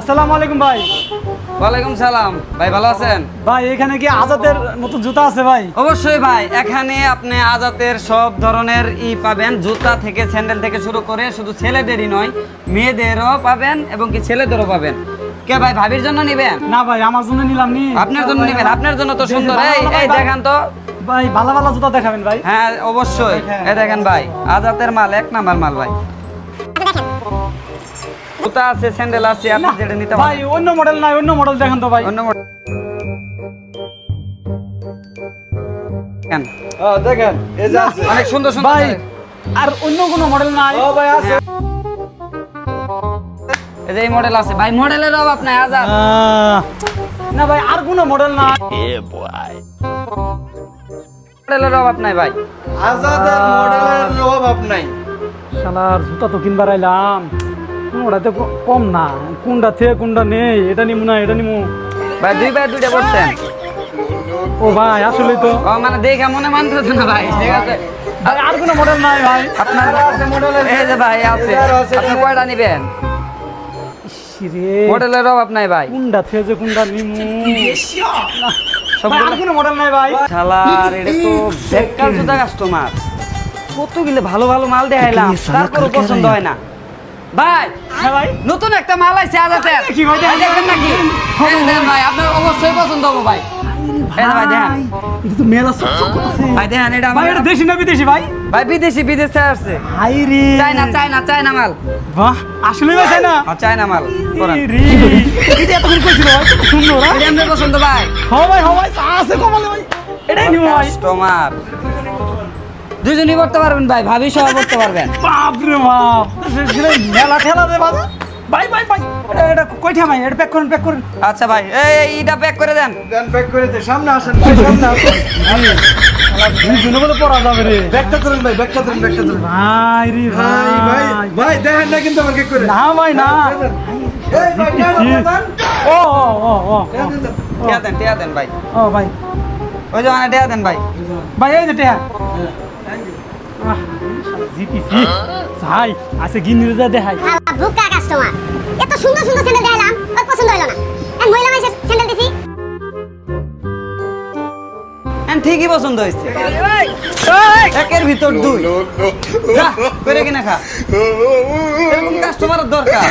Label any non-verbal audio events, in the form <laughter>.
আসসালামু আলাইকুম ভাই। ওয়ালাইকুম সালাম। ভাই ভালো আছেন? ভাই এখানে কি আজাদের নতুন জুতা আছে ভাই? অবশ্যই ভাই এখানে আপনি আজাতের সব ধরনের ই পাবেন। জুতা থেকে স্যান্ডেল থেকে শুরু করে শুধু ছেলেদেরই নয় মেয়েদেরও পাবেন এবং কি ছেলেদেরও পাবেন। কে ভাই ভাবির জন্য নিবেন? না ভাই আমার জন্য নিলাম নি। আপনার জন্য নিবেন। আপনার জন্য তো সুন্দর। এই এই দেখান তো। ভাই ভালো ভালো জুতা দেখাবেন ভাই। হ্যাঁ অবশ্যই। দেখেন। এই দেখেন ভাই আজাতের মাল এক নাম্বার মাল ভাই। জুতা আছে স্যান্ডেল আছে আপনি যেটা নিতে ভাই অন্য মডেল নাই অন্য মডেল দেখেন তো ভাই। অন্য মডেল কেন? দেখেন এই যে আছে। অনেক সুন্দর সুন্দর ভাই আর অন্য কোনো মডেল নাই। ও ভাই আছে। এই যে এই মডেল আছে। ভাই মডেলের অভাব নাই আজাদ। না ভাই আর কোনো মডেল নাই। মডেলের অভাব নাই ভাই। আজাদের মডেলের অভাব নাই। শালার জুতা তো কিনবার আইলাম। ওটাতে কম না। কোনটা থেকে কোনটা নেই এটা নিমু না এটা নিমু। ভাই দুই ভাই দুইটা বলছেন ও ভাই আসলেই তো। ও মানে দেখে মনে মানতেছে না ভাই ঠিক আছে। আর কোনো মডেল নাই ভাই। আপনার আছে মডেলের এই যে ভাই আছে। আপনি কয়টা নিবেন? রে মডেলের অভাব নাই ভাই। কোনটা থেকে যে কোনটা নিমু। আর কোনো মডেল নাই ভাই। শালার এটা তো বেকার জুতা কাস্টমার কতগুলো ভালো ভালো মাল দেখাইলাম তারপরও পছন্দ হয় না। ভাই হ্যাঁ ভাই। নতুন একটা মাল আইছে আজাতের দেখি ভাই, দেখেন। নাকি দেখেন ভাই। আপনার অবশ্যই পছন্দ হবে ভাই। ভাই দেখেন। এটা তো মেলা সব সব ভাই দেখেন এটা ভাই আমার এটা দেশি না বিদেশি ভাই? ভাই বিদেশি বিদেশে আসছে। হাই রে। চায়না চায়না চায়না মাল। বাহ আসলে ভাই চাই না হ্যাঁ, চায়না মাল করেন রে। এটা এতক্ষণ কইছিল ভাই সুন্দর হ্যাঁ? এটা আপনার পছন্দ ভাই। হ্যাঁ ভাই হ্যাঁ ভাই আছে কমালে ভাই। এটাই নিবো ভাই। কাস্টমার দুজনই করতে পারবেন ভাই ভাবি সহ করতে পারবেন। বাপ রে বাপ মেলা ঠেলা দে বাবা। ভাই ভাই ভাই এটা কয়টা ভাই এটা প্যাক করুন প্যাক করুন। আচ্ছা ভাই এই এইটা প্যাক করে দেন। দেন প্যাক করে দে সামনে আসেন ভাই সামনে আসেন। দুজনে বলে পড়া যাবে রে। ব্যাগটা ধরুন ভাই ব্যাগটা ধরুন ব্যাগটা ধরুন ভাই রে ভাই ভাই। ভাই দেখেন না কিন্তু আমাকে করে। না ভাই না। এই ভাই ও ও ও ও। দেন দেন টিয়া দেন টিয়া দেন ভাই। ও ভাই। ওই যে টিয়া দেন ভাই। ভাই এই যে জিতিছি। ভাই আছে গিন্নির যা দেখাই। কাস্টমার এত সুন্দর সুন্দর স্যান্ডেল দেখালাম ওর পছন্দ হলো না। এই মহিলা মানুষের স্যান্ডেল দিছি। ঠিকই পছন্দ হয়েছে। একের ভিতর দুই। যা করে কিনা খা। <laughs> এরকম কাস্টমারের দরকার।